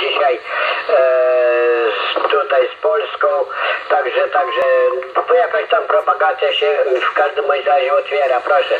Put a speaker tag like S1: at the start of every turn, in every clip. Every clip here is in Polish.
S1: dzisiaj e, tutaj z Polską, także, także to jakaś tam propagacja się w każdym razie otwiera, proszę.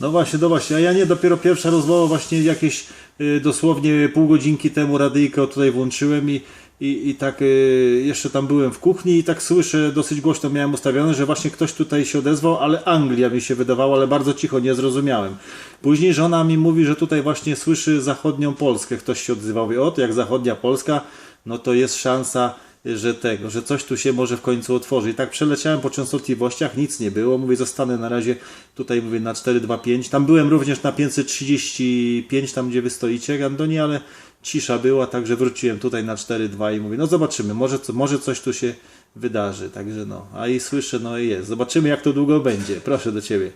S2: No właśnie, no właśnie, a ja nie, dopiero pierwsza rozmowa właśnie jakieś y, dosłownie pół godzinki temu radyjkę tutaj włączyłem i, i, i tak y, jeszcze tam byłem w kuchni i tak słyszę, dosyć głośno miałem ustawione, że właśnie ktoś tutaj się odezwał, ale Anglia mi się wydawało, ale bardzo cicho, nie zrozumiałem. Później żona mi mówi, że tutaj właśnie słyszy zachodnią Polskę, ktoś się odzywał, Mówię, o jak zachodnia Polska, no to jest szansa że tego, że coś tu się może w końcu otworzy. I tak przeleciałem po częstotliwościach, nic nie było. Mówię, zostanę na razie tutaj, mówię, na 425. Tam byłem również na 535, tam gdzie wy stoicie, Antoni, ale cisza była, także wróciłem tutaj na 4.2 i mówię, no zobaczymy, może, może coś tu się wydarzy. Także no, a i słyszę, no i jest. Zobaczymy, jak to długo będzie. Proszę do ciebie.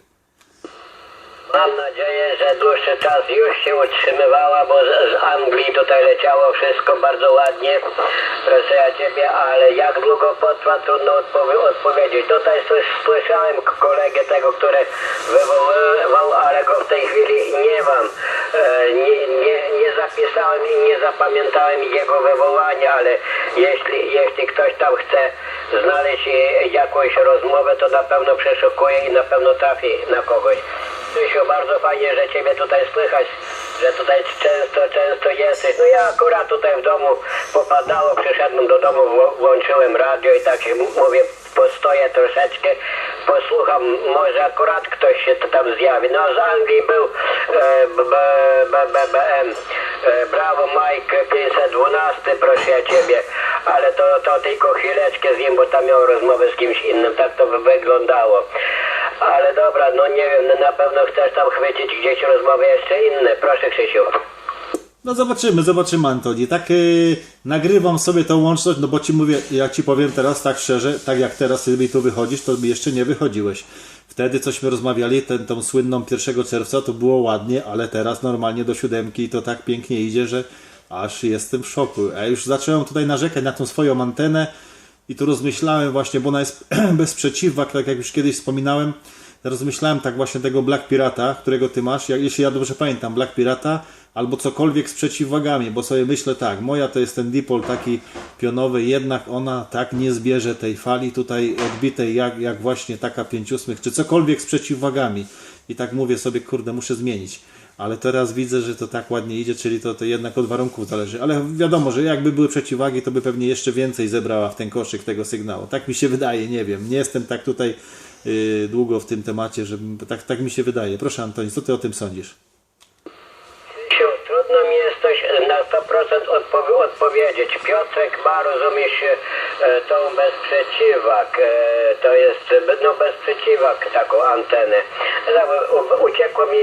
S1: Mam nadzieję, że dłuższy czas już się utrzymywała, bo z, z Anglii tutaj leciało wszystko bardzo ładnie. Proszę ja ciebie, ale jak długo potrwa, trudno odpowie- odpowiedzieć. Tutaj słyszałem kolegę tego, który wywoływał, ale go w tej chwili nie mam. E, nie, nie, nie zapisałem i nie zapamiętałem jego wywołania, ale jeśli, jeśli ktoś tam chce znaleźć jakąś rozmowę, to na pewno przeszukuje i na pewno trafi na kogoś. Krzysiu, bardzo fajnie, że Ciebie tutaj słychać, że tutaj często, często jesteś. No ja akurat tutaj w domu popadało, przyszedłem do domu, włączyłem radio i tak się m- mówię, postoję troszeczkę, posłucham, może akurat ktoś się tam zjawi. No z Anglii był e, B, B, B, BBM, e, brawo Mike 512, proszę ja Ciebie, ale to, to tylko chwileczkę z nim, bo tam miał rozmowę z kimś innym, tak to wy- wyglądało. Ale dobra, no nie wiem, na pewno chcesz tam chwycić gdzieś rozmowy jeszcze inne. Proszę Krzysiu.
S2: No zobaczymy, zobaczymy Antoni. Tak yy, nagrywam sobie tą łączność, no bo ci mówię, jak ci powiem teraz tak szczerze, tak jak teraz ty mi tu wychodzisz, to mi jeszcze nie wychodziłeś. Wtedy cośmy rozmawiali, ten, tą słynną 1 czerwca, to było ładnie, ale teraz normalnie do siódemki to tak pięknie idzie, że aż jestem w szoku. A już zacząłem tutaj narzekać na tą swoją antenę i tu rozmyślałem właśnie, bo ona jest bez przeciwwag, tak jak już kiedyś wspominałem, rozmyślałem tak właśnie tego Black Pirata, którego ty masz, jak, jeśli ja dobrze pamiętam, Black Pirata, albo cokolwiek z przeciwwagami, bo sobie myślę tak, moja to jest ten dipol taki pionowy, jednak ona tak nie zbierze tej fali tutaj odbitej, jak, jak właśnie taka 5 ósmych, czy cokolwiek z przeciwwagami. I tak mówię sobie, kurde, muszę zmienić. Ale teraz widzę, że to tak ładnie idzie, czyli to, to jednak od warunków zależy. Ale wiadomo, że jakby były przeciwwagi, to by pewnie jeszcze więcej zebrała w ten koszyk tego sygnału. Tak mi się wydaje, nie wiem. Nie jestem tak tutaj yy, długo w tym temacie, żeby tak, tak mi się wydaje. Proszę Antoni, co ty o tym sądzisz?
S1: Trudno mi jest na 100% odpowie- odpowiedzieć. Piotrek ma, rozumiesz, e, tą bez przeciwak. E, to jest, e, no bez przeciwak taką antenę. U- Uciekło mi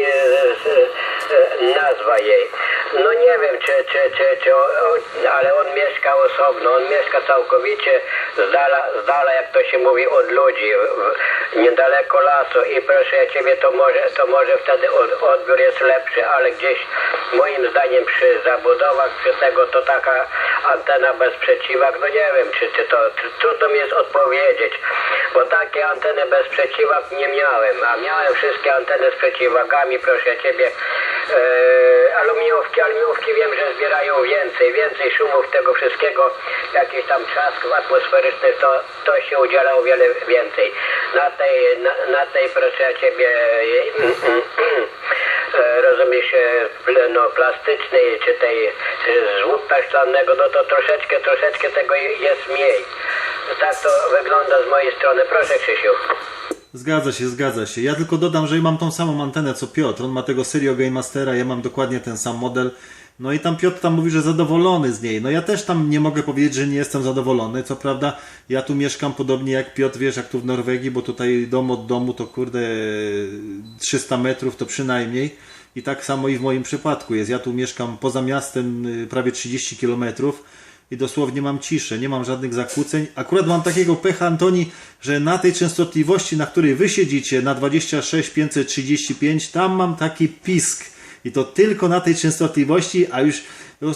S1: nazwa jej. No nie wiem, czy, czy, czy, czy o, o, ale on mieszka osobno. On mieszka całkowicie z dala, z dala jak to się mówi, od ludzi, w, niedaleko lasu. I proszę ja ciebie, to może, to może wtedy od, odbiór jest lepszy, ale gdzieś moim zdaniem przy zabudowach, przy tego to taka antena bez przeciwak, no nie wiem, czy, czy to, tr- trudno mi jest odpowiedzieć, bo takie anteny bez przeciwak nie miałem, a miałem wszystkie anteny z przeciwwagami, proszę ciebie, e, aluminiówki wiem, że zbierają więcej, więcej szumów tego wszystkiego, jakichś tam trzasków atmosferycznych, to, to się udziela o wiele więcej. Na tej, na, na tej proszę ciebie, e, rozumiesz, no, plastycznej, czy tej z łupka szklannego, no to troszeczkę, troszeczkę tego jest mniej. Tak to wygląda z mojej strony. Proszę Krzysiu.
S2: Zgadza się, zgadza się. Ja tylko dodam, że mam tą samą antenę co Piotr. On ma tego Serio Game Mastera, ja mam dokładnie ten sam model. No i tam Piotr tam mówi, że zadowolony z niej. No ja też tam nie mogę powiedzieć, że nie jestem zadowolony. Co prawda ja tu mieszkam podobnie jak Piotr, wiesz, jak tu w Norwegii, bo tutaj dom od domu to kurde 300 metrów to przynajmniej. I tak samo i w moim przypadku jest. Ja tu mieszkam poza miastem y, prawie 30 kilometrów i dosłownie mam ciszę, nie mam żadnych zakłóceń. Akurat mam takiego pecha, Antoni, że na tej częstotliwości, na której wy siedzicie, na 26535, tam mam taki pisk. I to tylko na tej częstotliwości, a już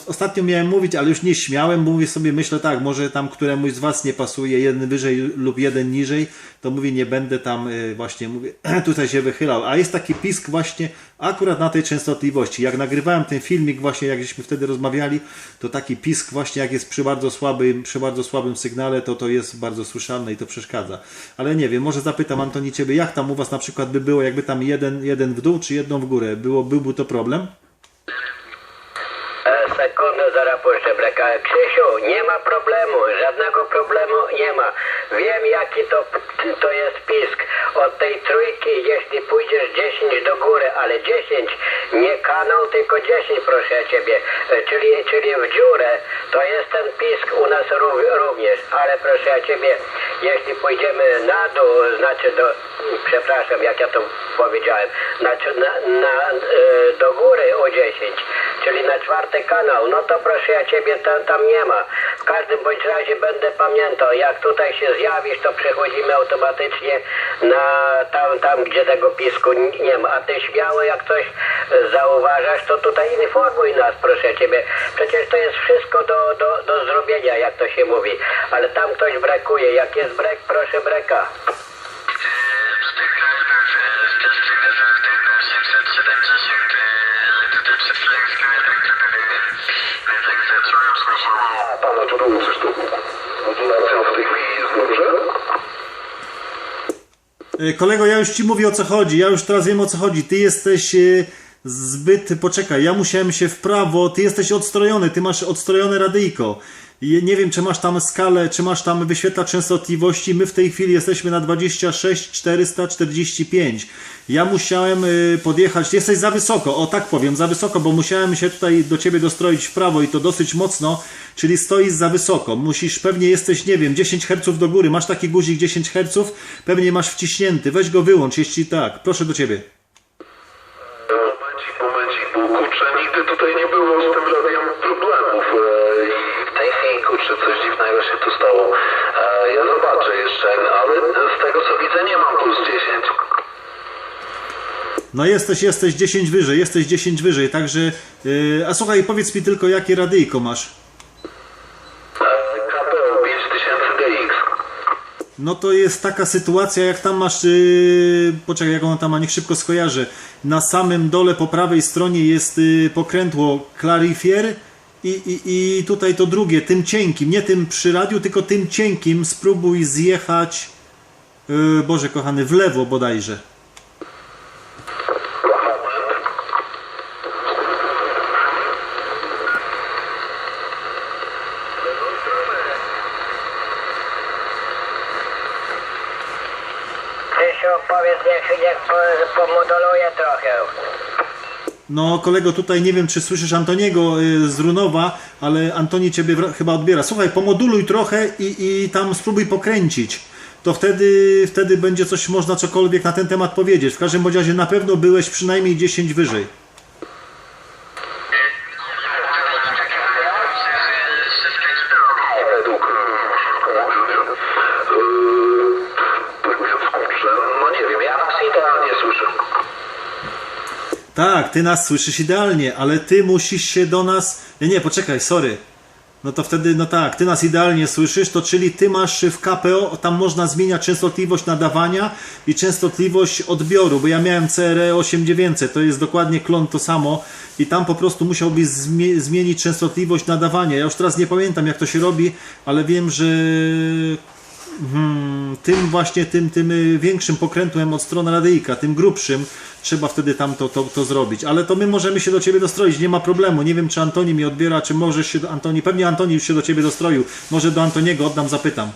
S2: Ostatnio miałem mówić, ale już nie śmiałem, mówię sobie, myślę tak, może tam któremuś z Was nie pasuje, jeden wyżej lub jeden niżej, to mówię, nie będę tam y, właśnie, mówię, tutaj się wychylał. A jest taki pisk właśnie akurat na tej częstotliwości. Jak nagrywałem ten filmik właśnie, jak żeśmy wtedy rozmawiali, to taki pisk właśnie jak jest przy bardzo słabym, przy bardzo słabym sygnale, to to jest bardzo słyszalne i to przeszkadza. Ale nie wiem, może zapytam Antoni Ciebie, jak tam u Was na przykład by było, jakby tam jeden, jeden w dół, czy jedną w górę? Było, byłby to problem?
S1: E, Sekundę, breka. Krzysiu, nie ma problemu, żadnego problemu nie ma. Wiem jaki to, to jest pisk. Od tej trójki, jeśli pójdziesz 10 do góry, ale 10, nie kanał, tylko 10 proszę ciebie. E, Czyli, czyli w dziurę, to jest ten pisk u nas ró- również, ale proszę ciebie, jeśli pójdziemy na dół, znaczy do, przepraszam jak ja to powiedziałem, znaczy na, na, e, do góry o 10, czyli na czwarty kanał, no to proszę ja ciebie tam, tam nie ma. W każdym bądź razie będę pamiętał, jak tutaj się zjawisz, to przechodzimy automatycznie na tam, tam gdzie tego pisku nie ma. A ty śmiało jak coś e, zauważasz, to tutaj informuj nas, proszę ciebie. Przecież to jest wszystko do, do, do zrobienia, jak to się mówi. Ale tam ktoś brakuje. Jak jest brek, proszę breka.
S3: Tu było coś. Modulacja w tej chwili jest dobrze?
S2: E, Kolego, ja już ci mówię o co chodzi. Ja już teraz wiem o co chodzi. Ty jesteś e, zbyt. Poczekaj, ja musiałem się w prawo. Ty jesteś odstrojony, ty masz odstrojone radyjko. Nie wiem, czy masz tam skalę, czy masz tam wyświetlacz częstotliwości. My w tej chwili jesteśmy na 26 445. Ja musiałem y, podjechać. Jesteś za wysoko, o tak powiem, za wysoko, bo musiałem się tutaj do ciebie dostroić w prawo i to dosyć mocno, czyli stoisz za wysoko. Musisz, pewnie jesteś, nie wiem, 10 Hz do góry. Masz taki guzik 10 Hz, pewnie masz wciśnięty. Weź go wyłącz, jeśli tak. Proszę do ciebie.
S3: Momencik, bo kurczę, nigdy tutaj nie było z tym radiem problemów e, i w tej chwili kurczę coś dziwnego się tu stało. E, ja zobaczę jeszcze, ale z tego co widzę nie mam plus 10.
S2: No jesteś, jesteś 10 wyżej, jesteś 10 wyżej, także... Yy, a słuchaj, powiedz mi tylko, jakie radyjko masz.
S3: E, KPO 5000 DX.
S2: No to jest taka sytuacja, jak tam masz, yy, poczekaj, jak on tam ma, niech szybko skojarzę. Na samym dole po prawej stronie jest yy, pokrętło Clarifier i, i, i tutaj to drugie, tym cienkim, nie tym przy radiu, tylko tym cienkim spróbuj zjechać, yy, Boże kochany, w lewo bodajże.
S3: Moment.
S1: Krzysiu, powiedz, niech, niech po- pomoduluje trochę.
S2: No kolego, tutaj nie wiem, czy słyszysz Antoniego yy, z Runowa, ale Antoni ciebie chyba odbiera. Słuchaj, pomoduluj trochę i, i tam spróbuj pokręcić. To wtedy, wtedy będzie coś można cokolwiek na ten temat powiedzieć. W każdym razie na pewno byłeś przynajmniej 10 wyżej.
S3: Według Yy, tak więc kurczę, no nie wiem, ja nas idealnie słyszę.
S2: Tak, ty nas słyszysz idealnie, ale ty musisz się do nas. Nie, nie, poczekaj, sorry. No to wtedy, no tak, ty nas idealnie słyszysz, to czyli ty masz w KPO, tam można zmieniać częstotliwość nadawania i częstotliwość odbioru, bo ja miałem CRE 8900, to jest dokładnie klon to samo i tam po prostu musiałbyś zmie- zmienić częstotliwość nadawania. Ja już teraz nie pamiętam jak to się robi, ale wiem, że Hmm, tym właśnie, tym, tym y, większym pokrętłem od strony radyjka, tym grubszym, trzeba wtedy tam to, to, to zrobić. Ale to my możemy się do Ciebie dostroić, nie ma problemu. Nie wiem, czy Antoni mi odbiera, czy możesz się do Antoni, pewnie Antoni już się do Ciebie dostroił. Może do Antoniego oddam, zapytam.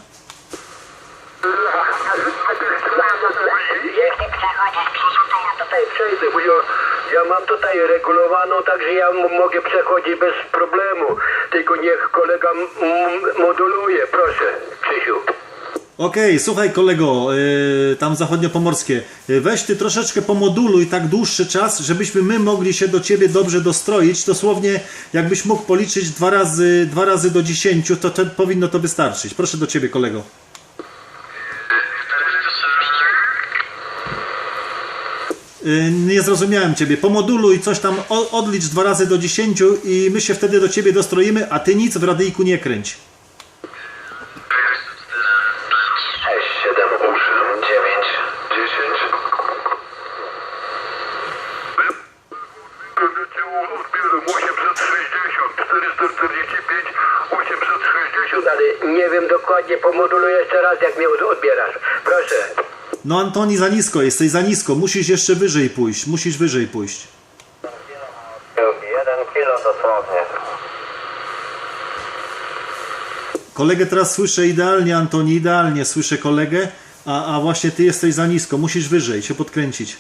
S1: Przejdę, bo ja, ja mam tutaj regulowaną, także ja mogę przechodzić bez problemu. Tylko niech kolega moduluje, proszę, Krzysiu.
S2: Okej, słuchaj kolego, yy, tam zachodniopomorskie, yy, weź Ty troszeczkę pomoduluj tak dłuższy czas, żebyśmy my mogli się do Ciebie dobrze dostroić. Dosłownie, jakbyś mógł policzyć dwa razy, dwa razy do dziesięciu, to, to powinno to wystarczyć. Proszę do Ciebie kolego. Y, Nie zrozumiałem Ciebie. Pomoduluj coś tam, odlicz dwa razy do 10 i my się wtedy do Ciebie dostroimy, a Ty nic w radyjku nie kręć.
S4: Odbierem 860, 445, 860.
S1: Ale nie wiem dokładnie, pomoduluj jeszcze raz, jak mnie odbierasz. Proszę.
S2: No Antoni, za nisko, jesteś za nisko. Musisz jeszcze wyżej pójść, musisz wyżej pójść.
S1: Jeden kilo dosłownie.
S2: Kolegę teraz słyszę idealnie, Antoni, idealnie słyszę kolegę, a, a właśnie Ty jesteś za nisko. Musisz wyżej się podkręcić.